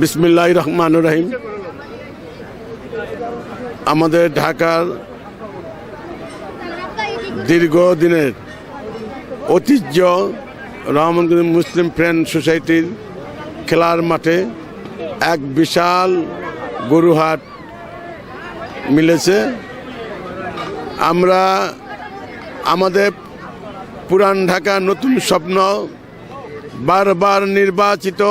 বিসমিল্লাহ রহমান রহিম। আমাদের ঢাকার দীর্ঘদিনের ঐতিহ্য রহমানগঞ্জ মুসলিম ফ্রেন্ড সোসাইটির খেলার মাঠে এক বিশাল গরুহাট মিলেছে। আমরা আমাদের পুরান ঢাকা নতুন স্বপ্ন বারবার নির্বাচিত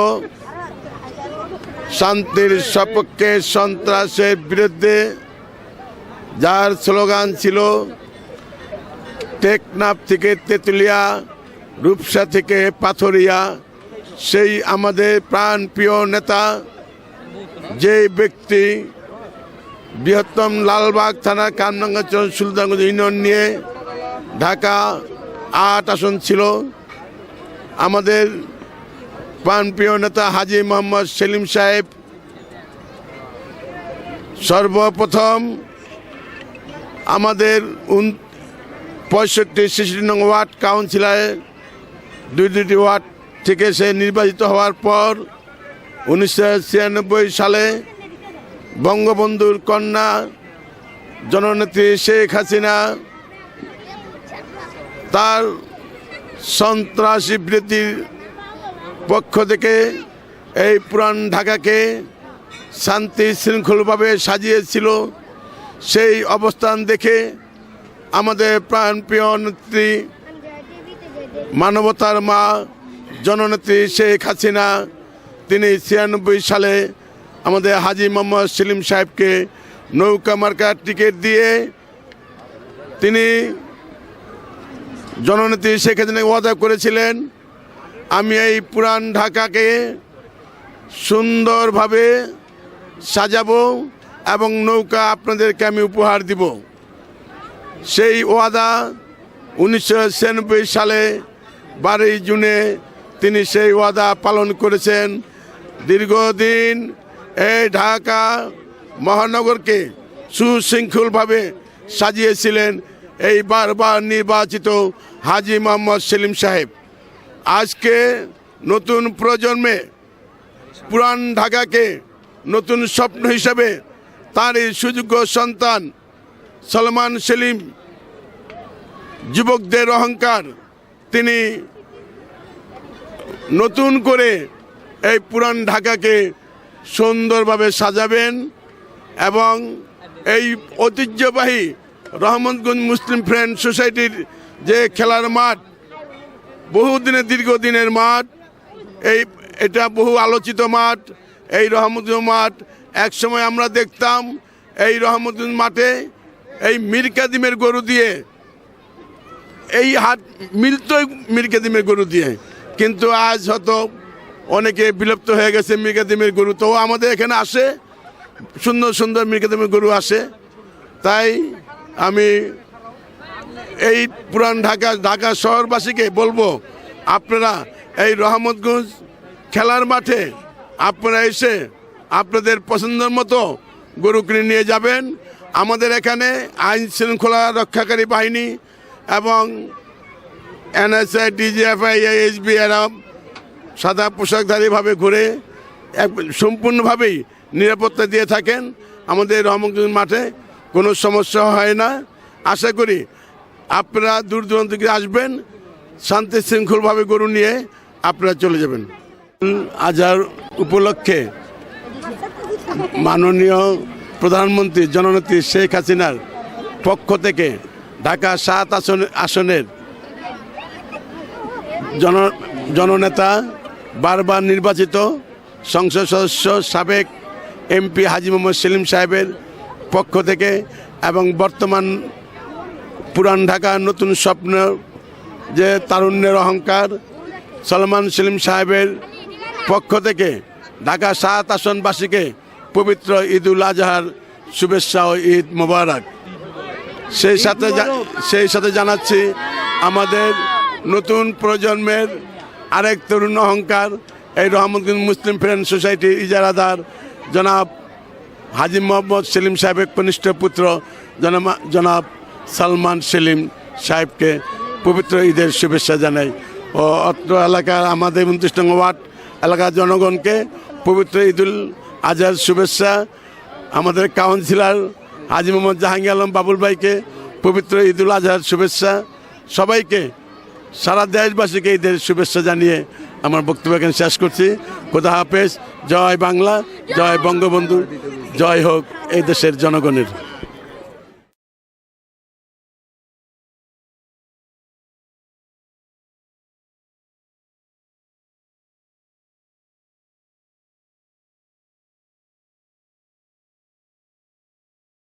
শান্তির সপক্ষে সন্ত্রাসের বিরুদ্ধে যার স্লোগান ছিল, টেকনাফ থেকে তেঁতুলিয়া, রূপসা থেকে পাথরিয়া। সেই আমাদের প্রাণপ্রিয় নেতা, যে ব্যক্তি বৃহত্তম লালবাগ থানা কামরাঙ্গাচল সুলতানগঞ্জ ইউনিয়ন নিয়ে ঢাকা আট আসন ছিল, আমাদের প্রাণপ্রিয় নেতা হাজি মোহাম্মদ সেলিম সাহেব, সর্বপ্রথম আমাদের উন- পঁয়ষট্টি ছেষট্টি নং ওয়ার্ড কাউন্সিলরে দুই দুটি ওয়ার্ড থেকে সে নির্বাচিত হওয়ার পর উনিশশো ছিয়ানব্বই সালে বঙ্গবন্ধুর কন্যা জননেত্রী শেখ হাসিনা তার সন্ত্রাসী বৃদ্ধির পক্ষ থেকে এই পুরান ঢাকাকে শান্তি শৃঙ্খলভাবে সাজিয়েছিল। সেই অবস্থান দেখে আমাদের প্রাণপ্রিয় নেত্রী, মানবতার মা, জননেত্রী শেখ হাসিনা, তিনি ছিয়ানব্বই সালে আমাদের হাজি মোহাম্মদ সেলিম সাহেবকে নৌকা মার্কার টিকিট দিয়ে তিনি জননেত্রী শেখ হাসিনাকে ওয়াদা করেছিলেন আমি এই পুরান ঢাকাকে সুন্দরভাবে সাজাবো এবং নৌকা আপনাদেরকে আমি উপহার দিব। সেই ওয়াদা উনিশশো ছিয়ানব্বই সালে বারোই জুনে তিনি সেই ওয়াদা পালন করেছেন। দীর্ঘদিন এই ঢাকা মহানগরকে সুশৃঙ্খলভাবে সাজিয়েছিলেন এই বারবার নির্বাচিত হাজি মোহাম্মদ সেলিম সাহেব। আজকে নতুন প্রজন্মে পুরান ঢাকাকে নতুন স্বপ্ন হিসাবে তারই সুযোগ্য সন্তান সলমান সেলিম, যুবকদের অহংকার, তিনি নতুন করে এই পুরান ঢাকাকে সুন্দরভাবে সাজাবেন এবং এই ঐতিহ্যবাহী রহমতগঞ্জ মুসলিম ফ্রেন্ড সোসাইটির যে খেলার মাঠ বহুদিনের, দীর্ঘদিনের মাঠ, এই, এটা বহু আলোচিত মাঠ, এই রহমতগঞ্জ মাঠ, একসময় আমরা দেখতাম এই রহমতগঞ্জ মাঠে এই মীর কাদিমের গরু দিয়ে, এই হাট মিলতই মীর কাদিমের গরু দিয়ে, কিন্তু আজ হয়তো অনেকে বিলুপ্ত হয়ে গেছে মীর কাদিমের গরু। তো আমাদের এখানে আসে, সুন্দর সুন্দর মীর কাদিমের গরু আসে। তাই আমি এই পুরান ঢাকা ঢাকা শহরবাসীকে বলব, আপনারা এই রহমতগঞ্জ খেলার মাঠে আপনারা এসে আপনাদের পছন্দের মতো গরু কিনে নিয়ে যাবেন। আমাদের এখানে আইন শৃঙ্খলা রক্ষাকারী বাহিনী এবং এনএসআই, ডিজিএফআই এইচবি এরা সাদা পোশাকধারীভাবে ঘুরে সম্পূর্ণভাবেই নিরাপত্তা দিয়ে থাকেন। আমাদের রহমতগঞ্জ মাঠে কোনো সমস্যা হয় না। আশা করি আপনারা দূর দূরান্ত থেকে আসবেন, শান্তি শৃঙ্খলভাবে গরু নিয়ে আপনারা চলে যাবেন। আজার উপলক্ষে মাননীয় প্রধানমন্ত্রী জননেত্রী শেখ হাসিনার পক্ষ থেকে ঢাকা সাত আসন আসনের জন জননেতা, বারবার নির্বাচিত সংসদ সদস্য, সাবেক এমপি হাজি মোহাম্মদ সেলিম সাহেবের পক্ষ থেকে এবং বর্তমান পুরান ঢাকা, নতুন স্বপ্ন, যে তারুণ্যের অহংকার, সলমান সেলিম সাহেবের পক্ষ থেকে ঢাকা সাত আসনবাসীকে পবিত্র ঈদ উল আজহার শুভেচ্ছা ও ঈদ মোবারক। সেই সাথে সেই সাথে জানাচ্ছি আমাদের নতুন প্রজন্মের আরেক তরুণ অহংকার, এই রহমতগঞ্জ মুসলিম ফ্রেন্ড সোসাইটির ইজারাদার জনাব হাজি মোহাম্মদ সেলিম সাহেবের কনিষ্ঠ পুত্র জনাব সালমান সেলিম সাহেবকে পবিত্র ঈদের শুভেচ্ছা জানাই। ও অত্র এলাকার আমাদের উনত্রিশ ওয়ার্ড এলাকার জনগণকে পবিত্র ঈদুল আজহার শুভেচ্ছা। আমাদের কাউন্সিলর হাজি মোহাম্মদ জাহাঙ্গীর আলম বাবুল ভাইকে পবিত্র ঈদুল আজহার শুভেচ্ছা। সবাইকে, সারা দেশবাসীকে ঈদের শুভেচ্ছা জানিয়ে আমার বক্তব্য এখানে শেষ করছি। খোদা হাফেজ, জয় বাংলা, জয় বঙ্গবন্ধু, জয় হোক এই দেশের জনগণের।